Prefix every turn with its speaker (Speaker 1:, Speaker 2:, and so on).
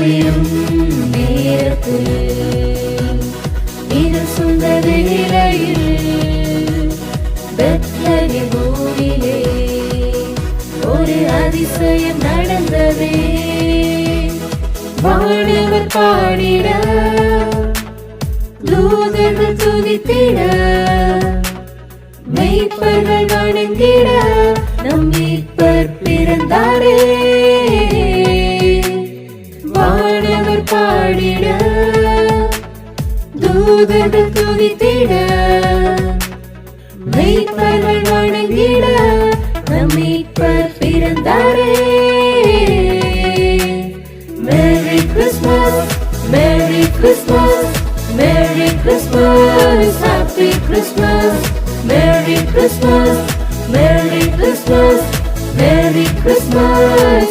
Speaker 1: குளிரும் நேரத்தில் இது சுந்தர நிலையில் பெத்தனி ஊரிலே ஒரு அதிசயம் நடந்ததே. வானவர் பாடிட தூதர்கள் துதித்திட மெய்ப்பர்கள் வணங்கிட நம் மீட்பர் பிறந்தாரே. வானவர் பாடிட தூதர்கள் துதித்திட மெய்ப்பர்கள் வணங்கிட நம் மீட்பர் பிறந்தாரே Merry Christmas, Merry Christmas, Merry Christmas, Happy Christmas, Merry Christmas, Merry Christmas, Merry Christmas,